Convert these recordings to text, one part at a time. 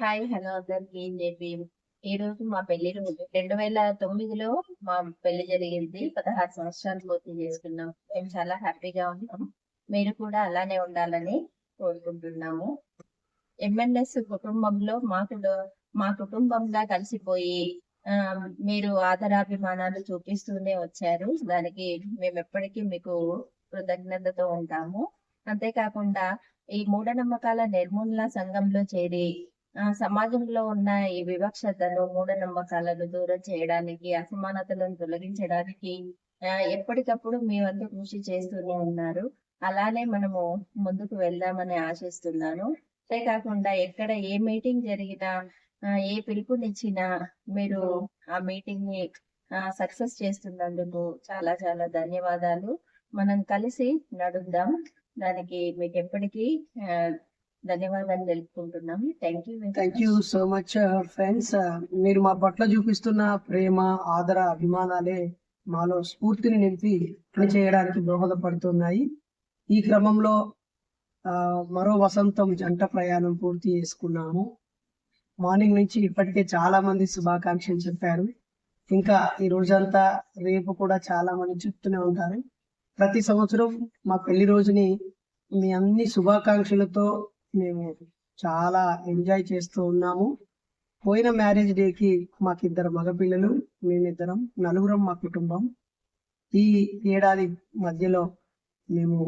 Hi hello అందరికి చెప్పి ఈ రోజు మా పెళ్ళి రోజు. రెండు వేల తొమ్మిదిలో మా పెళ్ళి జరిగింది. పదహారు సంవత్సరాలు పూర్తి చేసుకున్నాం. మేము చాలా హ్యాపీగా ఉన్నాం. మీరు కూడా అలానే ఉండాలని కోరుకుంటున్నాము. ఎంఎన్ఎస్ కుటుంబంలో మాకు మా కుటుంబంగా కలిసిపోయి మీరు ఆదరాభిమానాలు చూపిస్తూనే వచ్చారు. దానికి మేము ఎప్పటికీ మీకు కృతజ్ఞతతో ఉంటాము. అంతేకాకుండా ఈ మూఢనమ్మకాల నిర్మూలన సంఘంలో చేరి సమాజంలో ఉన్న ఈ వివక్షతను మూఢనమ్మకాలను దూరం చేయడానికి అసమానతలను తొలగించడానికి ఎప్పటికప్పుడు మీ వంతు కృషి చేస్తూనే ఉన్నారు. అలానే మనము ముందుకు వెళ్దామని ఆశిస్తున్నాను. అంతేకాకుండా ఎక్కడ ఏ మీటింగ్ జరిగినా ఏ పిలుపునిచ్చినా మీరు ఆ మీటింగ్ని సక్సెస్ చేస్తున్నందుకు చాలా చాలా ధన్యవాదాలు. మనం కలిసి నడుద్దాం. దానికి మీకు ఎప్పటికీ ధన్యవాదాలు తెలుపుకుంటున్నాము. Thank you thank you so much friends మీరు మా పట్ల చూపిస్తున్న ప్రేమ ఆదర అభిమానాలే మాలో స్ఫూర్తిని నింపి పని చేయడానికి దోహదపడుతున్నాయి. ఈ క్రమంలో మరో వసంతం జంట ప్రయాణం పూర్తి చేసుకున్నాము. మార్నింగ్ నుంచి ఇప్పటికే చాలా మంది శుభాకాంక్షలు చెప్పారు. ఇంకా ఈ రోజంతా రేపు కూడా చాలా మంది చెప్తూనే ఉంటారు. ప్రతి సంవత్సరం మా పెళ్ళి రోజుని మీ అన్ని శుభాకాంక్షలతో మేము చాలా ఎంజాయ్ చేస్తూ ఉన్నాము. పోయిన మ్యారేజ్ డేకి మాకు ఇద్దరు మగపిల్లలు మేమిద్దరం నలుగురం మా కుటుంబం. ఈ ఏడాది మధ్యలో మేము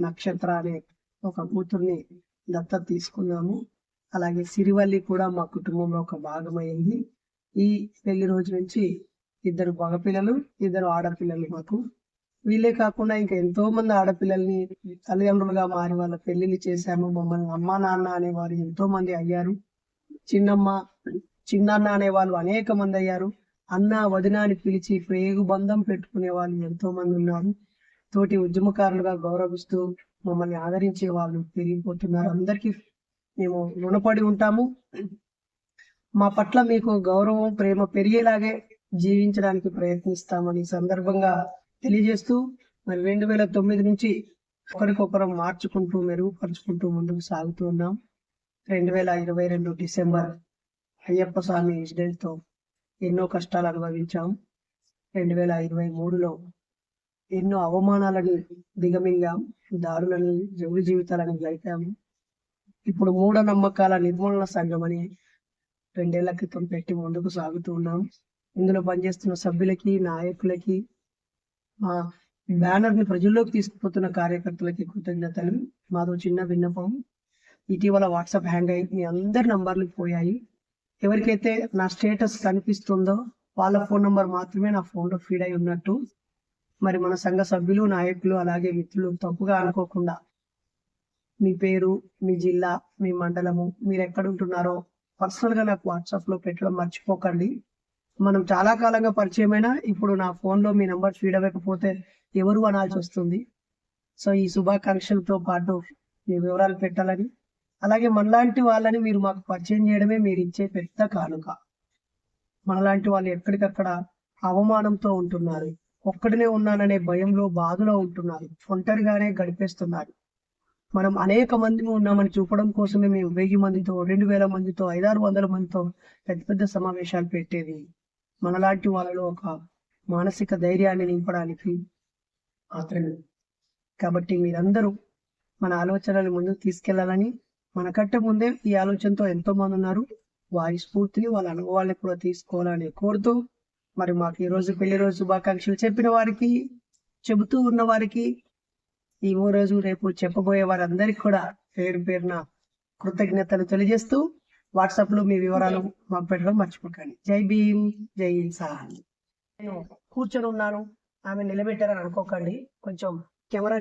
నక్షత్ర అనే ఒక కూతుర్ని దత్త తీసుకున్నాము. అలాగే సిరివల్లి కూడా మా కుటుంబంలో ఒక భాగమైంది. ఈ పెళ్ళి రోజు నుంచి ఇద్దరు మగపిల్లలు ఇద్దరు ఆడపిల్లలు మాకు వీళ్ళే కాకుండా ఇంకా ఎంతో మంది ఆడపిల్లల్ని తల్లిదండ్రులుగా మారి వాళ్ళ పెళ్ళిళ్ళు చేశాము. మమ్మల్ని అమ్మ నాన్న అనేవారు ఎంతో మంది అయ్యారు. చిన్నమ్మ చిన్నన్న అనే వాళ్ళు అనేక మంది అయ్యారు. అన్న వదిన అని పిలిచి ప్రేగు బంధం పెట్టుకునే వాళ్ళు ఎంతో మంది ఉన్నారు. తోటి ఉద్యమకారులుగా గౌరవిస్తూ మమ్మల్ని ఆదరించే వాళ్ళు పెరిగిపోతున్నారు. అందరికీ మేము రుణపడి ఉంటాము. మా పట్ల మీకు గౌరవం ప్రేమ పెరిగేలాగే జీవించడానికి ప్రయత్నిస్తామని సందర్భంగా తెలియజేస్తూ మరి రెండు వేల తొమ్మిది నుంచి ఒకరికొకరు మార్చుకుంటూ మెరుగుపరుచుకుంటూ ముందుకు సాగుతూ ఉన్నాం. రెండు వేల ఇరవై రెండు డిసెంబర్ అయ్యప్ప స్వామి ఇన్సిడెంట్తో ఎన్నో కష్టాలు అనుభవించాం. రెండు వేల ఇరవై మూడులో ఎన్నో అవమానాలను దిగమింగాం. దారులను జవుడి జీవితాలను గడిపాము. ఇప్పుడు మూఢనమ్మకాల నిర్మూలన సంఘం అని రెండేళ్ళ క్రితం పెట్టి ముందుకు సాగుతూ ఉన్నాం. ఇందులో పనిచేస్తున్న సభ్యులకి నాయకులకి మా బ్యానర్ని ప్రజల్లోకి తీసుకుపోతున్న కార్యకర్తలకి కృతజ్ఞతలు. మాతో చిన్న విన్నపం. ఇటీవల వాట్సాప్ హ్యాంగ్ అయ్యి మీ అందరి నంబర్లు పోయాయి. ఎవరికైతే నా స్టేటస్ కనిపిస్తుందో వాళ్ళ ఫోన్ నంబర్ మాత్రమే నా ఫోన్లో ఫీడ్ అయి ఉన్నట్టు. మరి మన సంఘ సభ్యులు నాయకులు అలాగే మిత్రులు తప్పుగా అనుకోకుండా మీ పేరు మీ జిల్లా మీ మండలము మీరు ఎక్కడ ఉంటున్నారో పర్సనల్గా నాకు వాట్సాప్లో పెట్టడం మర్చిపోకండి. మనం చాలా కాలంగా పరిచయమైన ఇప్పుడు నా ఫోన్లో మీ నెంబర్ ఫీడ్ అవ్వకపోతే ఎవరు అనాల్సి వస్తుంది? సో ఈ శుభాకాంక్షలతో పాటు మీ వివరాలు పెట్టాలని అలాగే మనలాంటి వాళ్ళని మీరు మాకు పరిచయం చేయడమే మీరు ఇచ్చే పెద్ద కానుక. మనలాంటి వాళ్ళు ఎక్కడికక్కడ అవమానంతో ఉంటున్నారు ఒక్కడినే ఉన్నాననే భయంలో బాధలో ఉంటున్నారు ఒంటరిగానే గడిపేస్తున్నారు. మనం అనేక మంది ఉన్నామని చూపడం కోసమే మేము వెయ్యి మందితో రెండు వేల మందితో ఐదారు వందల మందితో పెద్ద పెద్ద సమావేశాలు పెట్టేది. మనలాంటి వాళ్ళలో ఒక మానసిక ధైర్యాన్ని నింపడానికి మాత్రమే. కాబట్టి మీరందరూ మన ఆలోచనలు ముందుకు తీసుకెళ్ళాలని మనకంటే ముందే ఈ ఆలోచనతో ఎంతో మంది ఉన్నారు. వారి స్ఫూర్తిని వాళ్ళ అనుభవాన్ని కూడా తీసుకోవాలని కోరుతూ మరి మాకు ఈరోజు పెళ్ళి రోజు శుభాకాంక్షలు చెప్పిన వారికి చెబుతూ ఉన్న వారికి ఈ ఓ రోజు రేపు చెప్పబోయే వారందరికీ కూడా పేరు పేరున కృతజ్ఞతలు తెలియజేస్తూ వాట్సాప్లో మీ వివరాలు మాకు పెట్టడం మర్చిపోకండి. జై భీమ్ జై ఇన్సాన్ నేను కూర్చొని ఉన్నాను ఆమె నిలబెట్టారని అనుకోకండి. కొంచెం కెమెరా